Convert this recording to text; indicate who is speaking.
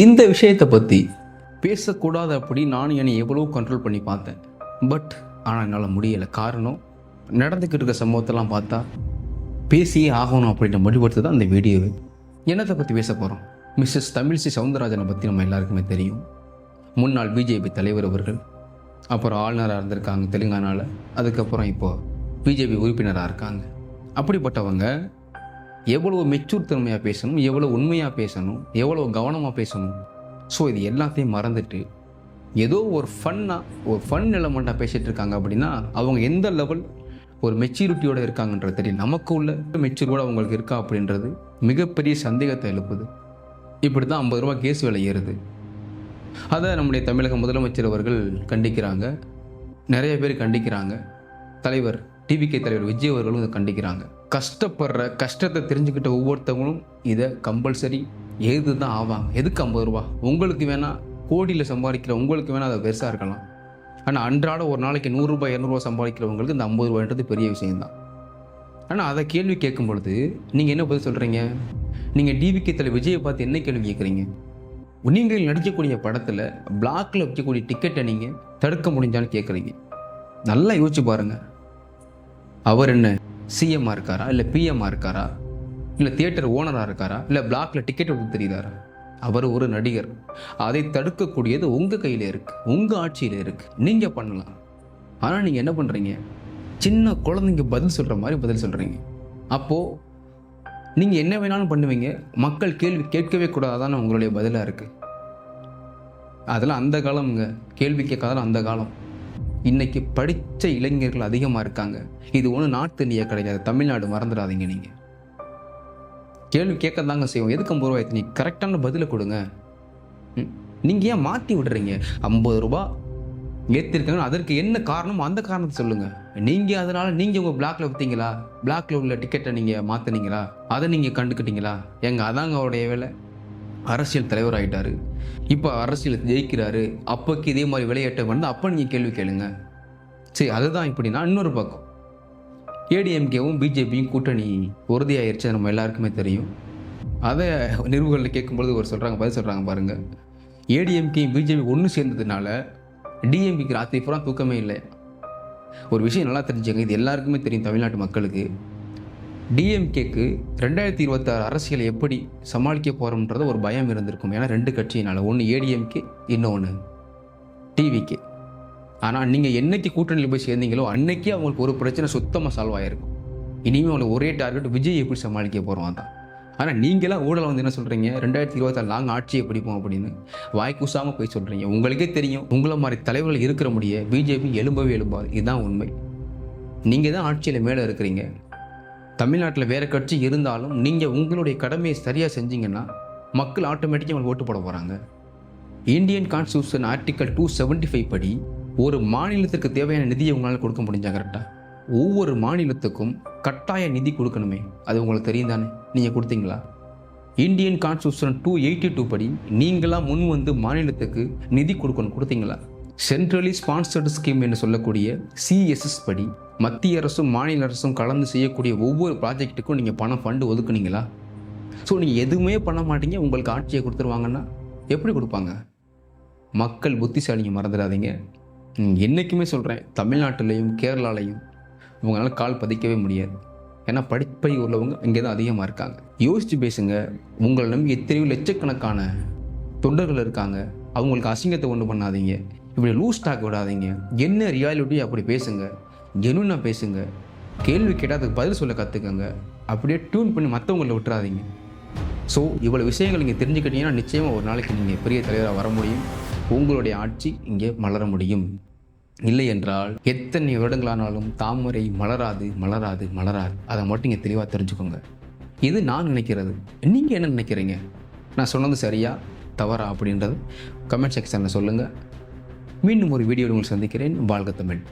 Speaker 1: இந்த விஷயத்தை பற்றி பேசக்கூடாது அப்படி நானும் என்னை எவ்வளோ கண்ட்ரோல் பண்ணி பார்த்தேன். பட் ஆனால் என்னால் முடியலை. காரணம் நடந்துக்கிட்டு இருக்க சம்பவத்தெல்லாம் பார்த்தா பேசியே ஆகணும் அப்படின்ற முடிவெடுத்து தான் அந்த வீடியோவை என்னத்தை பற்றி பேச போகிறோம் மிஸ்ஸஸ் தமிழ்சி சவுந்தரராஜனை பற்றி நம்ம எல்லாருக்குமே தெரியும். முன்னாள் பிஜேபி தலைவர் அவர்கள் அப்புறம் ஆளுநராக இருந்திருக்காங்க தெலுங்கானாவில் அதுக்கப்புறம் இப்போ பிஜேபி உறுப்பினராக இருக்காங்க. அப்படிப்பட்டவங்க எவ்வளோ மெச்சூர் திறமையாக பேசணும் எவ்வளோ உண்மையாக பேசணும் எவ்வளோ கவனமாக பேசணும். ஸோ இது எல்லாத்தையும் மறந்துட்டு ஏதோ ஒரு ஃபன்னாக ஒரு ஃபன் எலமெண்ட்டாக பேசிகிட்டு இருக்காங்க அப்படின்னா அவங்க எந்த லெவல் ஒரு மெச்சூரிட்டியோடு இருக்காங்கன்றது தெரியும் நமக்கு உள்ள மெச்சூரியோடு கூட அவங்களுக்கு இருக்கா அப்படின்றது மிகப்பெரிய சந்தேகத்தை எழுப்புது. இப்படி தான் ஐம்பது ரூபா கேஸ் விலை ஏறுது. அதை நம்முடைய தமிழக முதலமைச்சர் அவர்கள் கண்டிக்கிறாங்க. நிறைய பேர் கண்டிக்கிறாங்க. தலைவர் டிவிகே தலைவர் விஜய் அவர்களும் இதை கண்டிக்கிறாங்க. கஷ்டப்படுற கஷ்டத்தை தெரிஞ்சுக்கிட்ட ஒவ்வொருத்தவங்களும் இதை கம்பல்சரி எழுது தான் ஆவாங்க? எதுக்கு ஐம்பது ரூபா? உங்களுக்கு வேணால் கோடியில் சம்பாதிக்கிற உங்களுக்கு வேணால் அதை பெருசாக இருக்கலாம். ஆனால் அன்றாட ஒரு நாளைக்கு நூறுரூபா இரநூறுவா சம்பாதிக்கிறவங்களுக்கு இந்த ஐம்பது ரூபான்றது பெரிய விஷயம்தான் ஆனால் அதை கேள்வி கேட்கும் பொழுது நீங்கள் என்ன பதில் சொல்கிறீங்க நீங்கள் டிவிகே தலைவர் விஜயை பார்த்து என்ன கேள்வி கேட்குறீங்க? நீங்கள் நடிக்கக்கூடிய படத்தில் பிளாக்கில் வைக்கக்கூடிய டிக்கெட்டை நீங்கள் தடுக்க முடிஞ்சான்னு கேட்குறீங்க. நல்லா யோசிச்சு பாருங்கள் அவர் என்ன சிஎம்மாக இருக்காரா இல்லை பிஎம்மாக இருக்காரா இல்லை தியேட்டர் ஓனராக இருக்காரா இல்லை பிளாக்ல டிக்கெட் எடுத்து தெரியுதாரா? அவர் ஒரு நடிகர். அதை தடுக்கக்கூடியது உங்கள் கையில் இருக்குது உங்கள் ஆட்சியில் இருக்குது நீங்கள் பண்ணலாம். ஆனால் நீங்கள் என்ன பண்ணுறீங்க சின்ன குழந்தைங்க பதில் சொல்கிற மாதிரி பதில் சொல்கிறீங்க அப்போது நீங்கள் என்ன வேணாலும் பண்ணுவீங்க மக்கள் கேள்வி கேட்கவே கூடாதான உங்களுடைய பதிலாக இருக்குது அதெல்லாம் அந்த காலம்ங்க. கேள்வி கேட்காதான் அந்த காலம். இன்னைக்கு படித்த இளைஞர்கள் அதிகமாக இருக்காங்க. இது ஒன்றும் நார்த் இந்தியா கிடையாது தமிழ்நாடு மறந்துடாதீங்க நீங்கள் கேள்வி கேட்க தாங்க செய்வோம். எதுக்கு ஐம்பது ரூபாய் நீ கரெக்டான பதிலை கொடுங்க. நீங்கள் ஏன் மாற்றி விடுறீங்க? ஐம்பது ரூபா ஏற்றிருக்காங்க அதற்கு என்ன காரணம்? அந்த காரணத்தை சொல்லுங்கள் நீங்கள் அதனால் நீங்கள் உங்கள் பிளாக்ல விற்றீங்களா பிளாக்ல உள்ள டிக்கெட்டை நீங்கள் மாற்றினீங்களா அதை நீங்கள் கண்டுக்கிட்டீங்களா? எங்க அதாங்க அவருடைய வேலை. அரசியல் தலைவர் ஆகிட்டாரு இப்போ அரசியல் ஜெயிக்கிறாரு. அப்போக்கு இதே மாதிரி விளையாட்டு வந்து அப்போ நீங்கள் கேள்வி கேளுங்க. சரி அதுதான் இப்படின்னா இன்னொரு பக்கம். ஏடிஎம்கேவும் பிஜேபியும் கூட்டணி உறுதியாயிருச்சு நம்ம எல்லாருக்குமே தெரியும். அதை நிறுவனங்களில் கேட்கும்பொழுது ஒரு சொல்கிறாங்க பதில் சொல்கிறாங்க பாருங்கள் ஏடிஎம்கேயும் பிஜேபி ஒன்று சேர்ந்ததுனால டிஎம்கேக்கு ராத்திரி பூரா தூக்கமே இல்லை. ஒரு விஷயம் நல்லா தெரிஞ்சுங்க இது எல்லாருக்குமே தெரியும் தமிழ்நாட்டு மக்களுக்கு. டிஎம்கேக்கு ரெண்டாயிரத்தி இருபத்தாறு அரசியலை எப்படி சமாளிக்க போகிறோம்ன்றது ஒரு பயம் இருந்திருக்கும். ஏன்னா ரெண்டு கட்சியினால். ஒன்று ஏடிஎம்கே இன்னொன்று டிவிகே. ஆனால் நீங்கள் என்னைக்கு கூட்டணியில் போய் சேர்ந்தீங்களோ அன்னைக்கே அவங்களுக்கு ஒரு பிரச்சனை சுத்தமாக சால்வ் ஆகிருக்கும் இனிமேல் அவங்களுக்கு ஒரே டார்கெட் விஜய் எப்படி சமாளிக்க போகிறோம் அதான். ஆனால் நீங்களாம் ஊழல் வந்து என்ன சொல்கிறீங்க ரெண்டாயிரத்தி இருபத்தாறு நாங்கள் ஆட்சியை பிடிப்போம் அப்படின்னு வாய் கூசாமல் போய் சொல்கிறீங்க உங்களுக்கே தெரியும் உங்களை மாதிரி தலைவர்கள் இருக்கிற முடிய பிஜேபி எழும்பவே எழும்பாது. இதுதான் உண்மை. நீங்கள் தான் ஆட்சியில் மேலே இருக்கிறீங்க. தமிழ்நாட்டில் வேறு கட்சி இருந்தாலும் நீங்கள் உங்களுடைய கடமையை சரியாக செஞ்சீங்கன்னா மக்கள் ஆட்டோமேட்டிக்காக உங்களுக்கு ஓட்டு போட போகிறாங்க Indian constitution article two seventy five படி ஒரு மாநிலத்திற்கு தேவையான நிதியை உங்களால் கொடுக்க முடிஞ்சா கரெக்டாக ஒவ்வொரு மாநிலத்துக்கும் கட்டாய நிதி கொடுக்கணுமே. அது உங்களுக்கு தெரியும் தானே? நீங்கள் கொடுத்தீங்களா? Indian constitution two eighty two படி நீங்களாக முன் வந்து மாநிலத்துக்கு நிதி கொடுக்கணும் கொடுத்தீங்களா? சென்ட்ரலி ஸ்பான்சர்டு ஸ்கீம் என்று சொல்லக்கூடிய சிஎஸ்எஸ் படி மத்திய அரசும் மாநில அரசும் கலந்து செய்யக்கூடிய ஒவ்வொரு ப்ராஜெக்ட்டுக்கும் நீங்கள் பணம் ஃபண்டு ஒதுக்குனீங்களா? ஸோ நீங்கள் எதுவுமே பண்ண மாட்டீங்க உங்களுக்கு ஆட்சியை கொடுத்துருவாங்கன்னா எப்படி கொடுப்பாங்க? மக்கள் புத்திசாலிங்க மறந்துடாதீங்க. என்றைக்குமே என்னைக்குமே சொல்கிறேன் தமிழ்நாட்டிலையும் கேரளாலையும் உங்களால் கால் பதிக்கவே முடியாது. ஏன்னா படிப்பை உள்ளவங்க இங்கே தான் அதிகமாக இருக்காங்க. யோசித்து பேசுங்க உங்களை நம்பி எத்தனையோ லட்சக்கணக்கான தொண்டர்கள் இருக்காங்க. அவங்களுக்கு அசிங்கத்தை ஒன்று பண்ணாதீங்க. இப்படி லூஸ் டாக் விடாதீங்க. என்ன ரியாலிட்டி அப்படி பேசுங்க. ஜெனுனாக பேசுங்க. கேள்வி கேட்டால் அதுக்கு பதில் சொல்ல கற்றுக்கங்க அப்படியே டியூன் பண்ணி மற்றவங்கள விட்டுறாதீங்க. ஸோ இவ்வளோ விஷயங்கள் நீங்கள் தெரிஞ்சுக்கிட்டீங்கன்னா நிச்சயமாக ஒரு நாளைக்கு நீங்கள் பெரிய தலைவராக வர முடியும். உங்களுடைய ஆட்சி இங்கே மலர முடியும். இல்லை என்றால் எத்தனை வருடங்களானாலும் தாமரை மலராது மலராது மலராது. அதை மட்டும் நீங்கள் தெளிவாக தெரிஞ்சுக்கோங்க. இது நான் நினைக்கிறது. நீங்கள் என்ன நினைக்கிறீங்க? நான் சொன்னது சரியா தவறா அப்படின்றது? கமெண்ட் செக்ஷனில் சொல்லுங்கள் மீண்டும் ஒரு வீடியோவில் உங்களை சந்திக்கிறேன். வாழ்க தமிழ்.